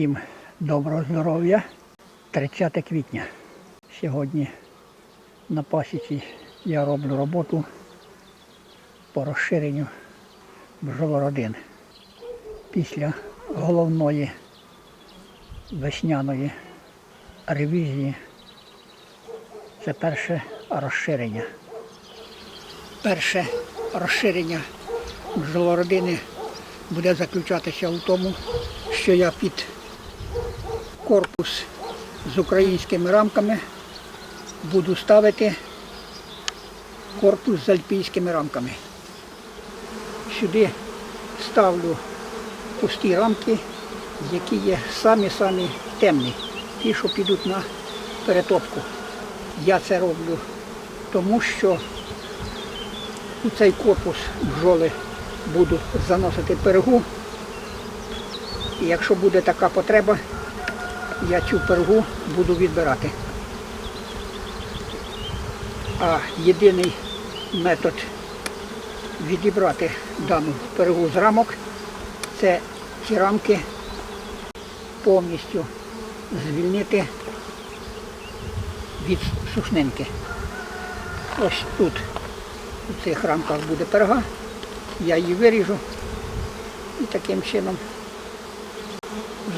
Всім доброго здоров'я. 30 квітня. Сьогодні на пасіці я роблю роботу по розширенню бджолородин. Після головної весняної ревізії це перше розширення. Перше розширення бджолородини буде заключатися в тому, що я під корпус з українськими рамками буду ставити корпус з альпійськими рамками. Сюди ставлю пусті рамки, які є самі-самі темні, ті, що підуть на перетопку. Я це роблю тому, що у цей корпус бджоли буду заносити пергу. І якщо буде така потреба, я цю пергу буду відбирати. А єдиний метод відібрати дану пергу з рамок це ці рамки повністю звільнити від сушнинки. Ось тут, у цих рамках буде перга, я її виріжу і таким чином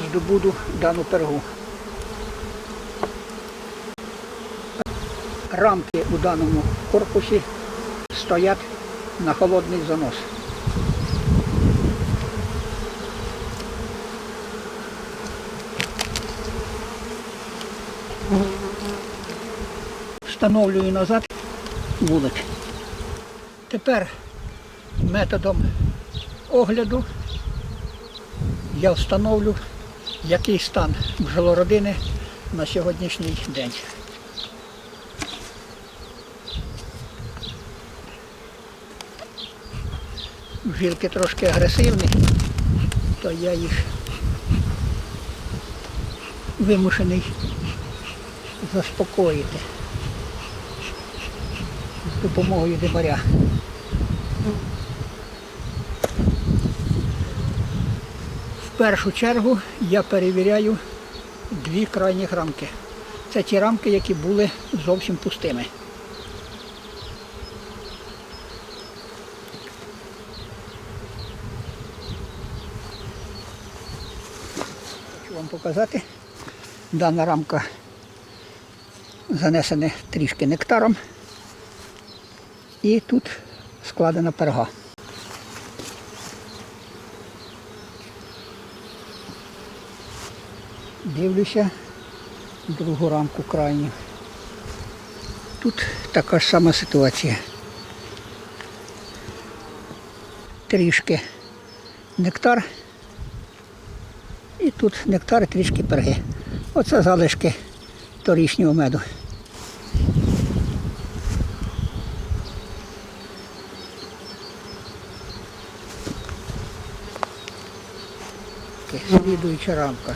здобуду дану пергу. Рамки у даному корпусі стоять на холодний занос. Встановлюю назад вулик. Тепер методом огляду я встановлю, який стан бджолородини на сьогоднішній день. Бджілки трошки агресивні, то я їх вимушений заспокоїти з допомогою димаря. В першу чергу я перевіряю дві крайні рамки. Це ті рамки, які були зовсім пустими. Показати. Дана рамка занесене трішки нектаром. І тут складена перга. Дивлюся другу рамку крайню. Тут така ж сама ситуація. Трішки нектар. І тут нектар трішки перги. Оце залишки торішнього меду. Слідуюча рамка.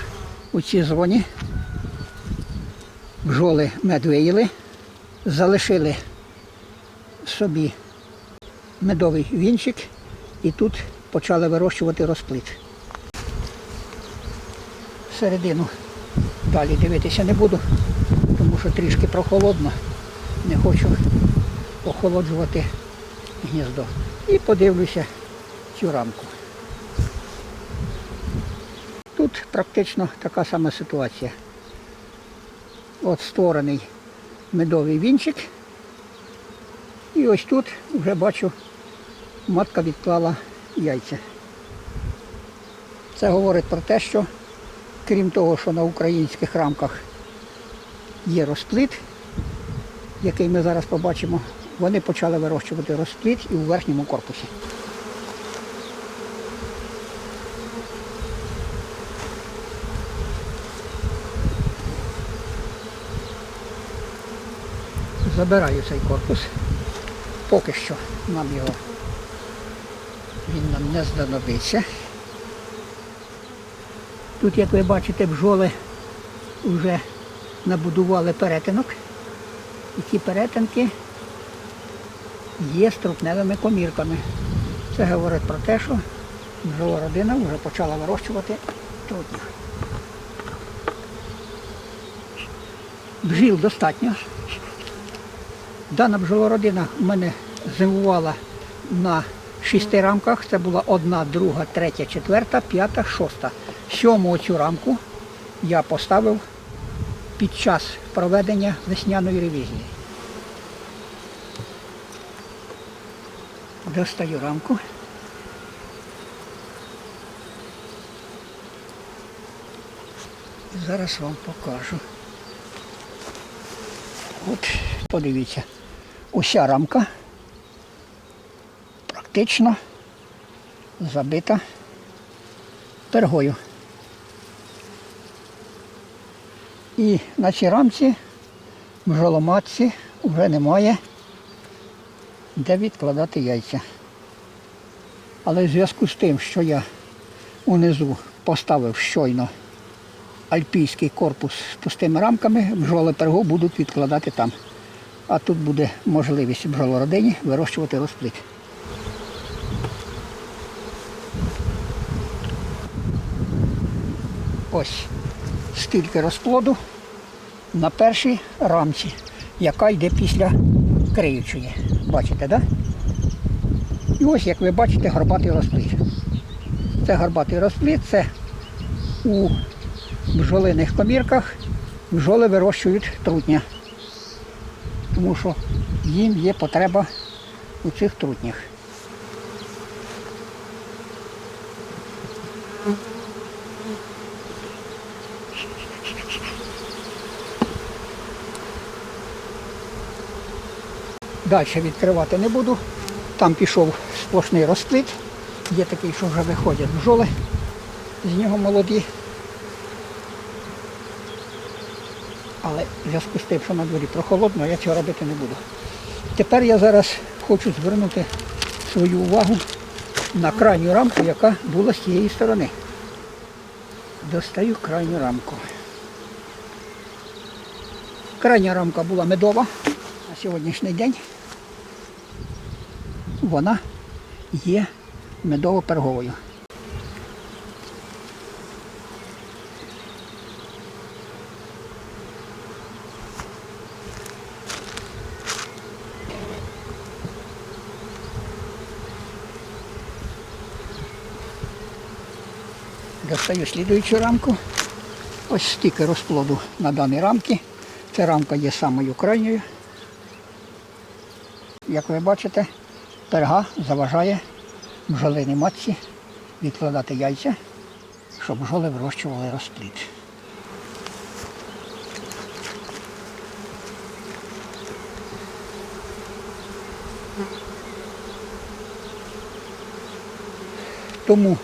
У цій зоні бджоли мед виїли, залишили собі медовий вінчик і тут почали вирощувати розплит. Середину далі дивитися не буду, тому що трішки прохолодно. Не хочу охолоджувати гніздо. І подивлюся цю рамку. Тут практично така сама ситуація. От створений медовий вінчик. І ось тут вже бачу, матка відклала яйця. Це говорить про те, що крім того, що на українських рамках є розплит, який ми зараз побачимо, вони почали вирощувати розплит і у верхньому корпусі. Забираю цей корпус. Поки що нам його він нам не знадобиться. Тут, як ви бачите, бджоли вже набудували перетинок. І ці перетинки є струпневими комірками. Це говорить про те, що бджолородина вже почала вирощувати трутнів. Бджіл достатньо. Дана бджолородина в мене зимувала на шести рамках. Це була одна, друга, третя, четверта, п'ята, шоста. Сьому цю рамку я поставив під час проведення весняної ревізії. Достаю рамку. Зараз вам покажу. От, подивіться, уся рамка практично забита пергою. І на цій рамці в жоломатці вже немає де відкладати яйця. Але в зв'язку з тим, що я унизу поставив щойно альпійський корпус з пустими рамками, бджоли пергу будуть відкладати там. А тут буде можливість бджолородині вирощувати розплід. Ось стільки розплоду на першій рамці, яка йде після криючої. Бачите, так? Да? І ось, як ви бачите, горбатий розплід. Це горбатий розплід, це у бджолиних комірках бджоли вирощують трутня. Тому що їм є потреба у цих трутнях. Далі відкривати не буду. Там пішов сплошний розплід. Є такий, що вже виходять бджоли, з нього молоді. Але в зв'язку з тим, що на дворі прохолодно, я цього робити не буду. Тепер я зараз хочу звернути свою увагу на крайню рамку, яка була з цієї сторони. Достаю крайню рамку. Крайня рамка була медова на сьогоднішній день. Вона є медово-перговою. Достаю слідуючу рамку. Ось стільки розплоду на даній рамці. Ця рамка є самою крайньою. Як ви бачите, перга заважає бджолиній матці відкладати яйця, щоб бджоли вирощували розплід. Тому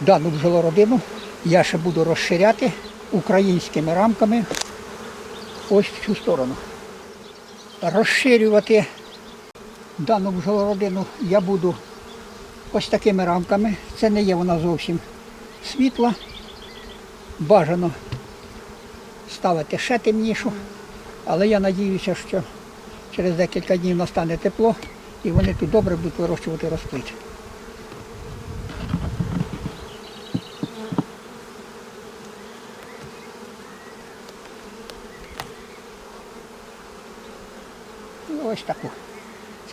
дану бджолородину я ще буду розширяти українськими рамками ось в цю сторону. Розширювати дану бджолородину я буду ось такими рамками. Це не є вона зовсім світла. Бажано ставити ще темнішу, але я надіюся, що через декілька днів настане тепло і вони тут добре будуть вирощувати розплід.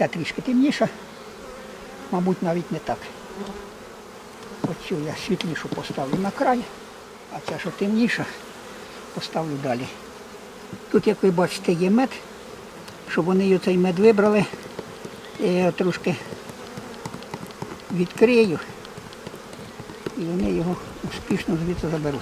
Ця трішки темніша, мабуть, навіть не так. Оцю я світлішу поставлю на край, а ця, що темніша, поставлю далі. Тут, як ви бачите, є мед, щоб вони цей мед вибрали. Я його трошки відкрию і вони його успішно звідси заберуть.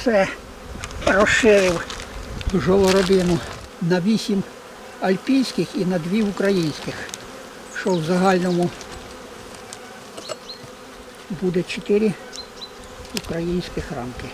Все розширив жолоробину на 8 альпійських і на 2 українських. Що в загальному буде 4 українських рамки.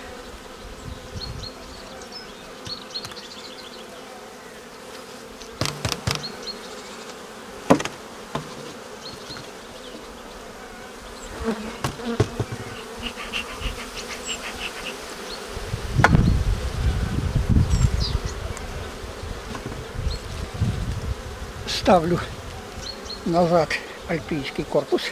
Ставлю назад альпійський корпус.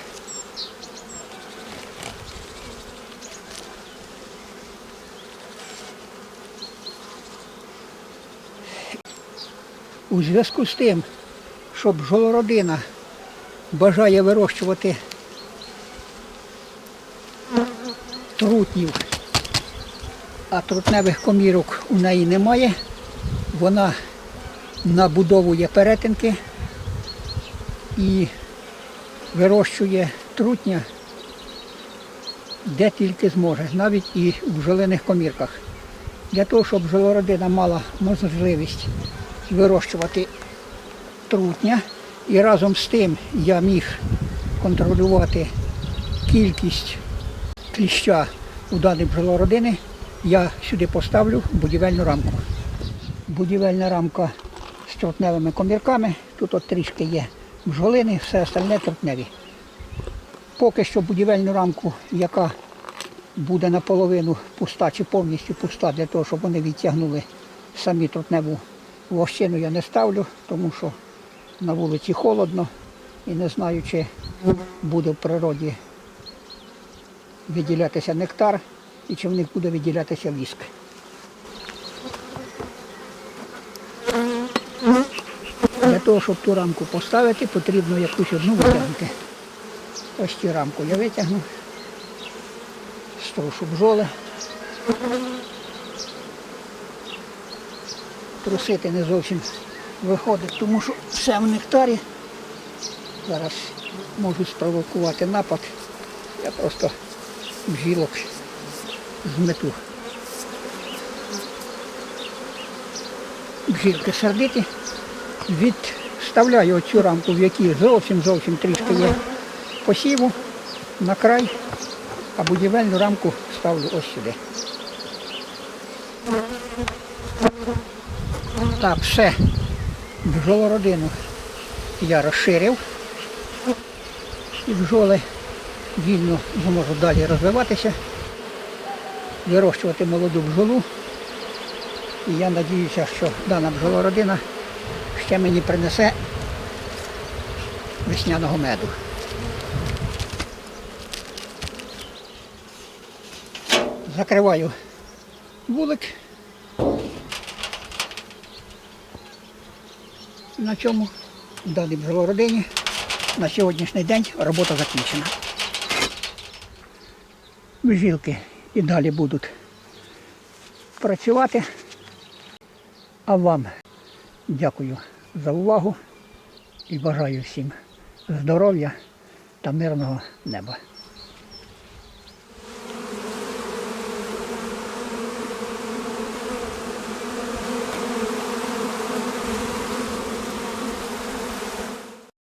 У зв'язку з тим, що бджолородина бажає вирощувати трутнів, а трутневих комірок у неї немає, вона набудовує перетинки і вирощує трутня де тільки зможе, навіть і в бджолиних комірках. Для того, щоб бджолородина мала можливість вирощувати трутня, і разом з тим я міг контролювати кількість кліща у даній бджолородини, я сюди поставлю будівельну рамку. Будівельна рамка трутневими комірками. Тут от трішки є бджолини, все остальне трутневі. Поки що будівельну рамку, яка буде наполовину пуста чи повністю пуста, для того, щоб вони відтягнули самі трутневу вощину, я не ставлю, тому що на вулиці холодно і не знаю, чи буде в природі виділятися нектар і чи в них буде виділятися віск. Того, щоб ту рамку поставити, потрібно якусь одну витягнути. Ось цю рамку я витягну, струшу бджоли. Трусити не зовсім виходить, тому що все в нектарі. Зараз можу спровокувати напад. Я просто бжілок змету. Бжілки сердиті. Відставляю оцю рамку, в якій зовсім зовсім трішки є посіву на край, а будівельну рамку ставлю ось сюди. Так, все. Бджолородину я розширив. і бджоли вільно зможуть далі розвиватися, вирощувати молоду бджолу. І я надіюся, що дана бджолородина ще мені принесе весняного меду. Закриваю вулик. На цьому в даній бджолородині на сьогоднішній день робота закінчена. Бжілки і далі будуть працювати. А вам дякую за увагу і бажаю всім здоров'я та мирного неба.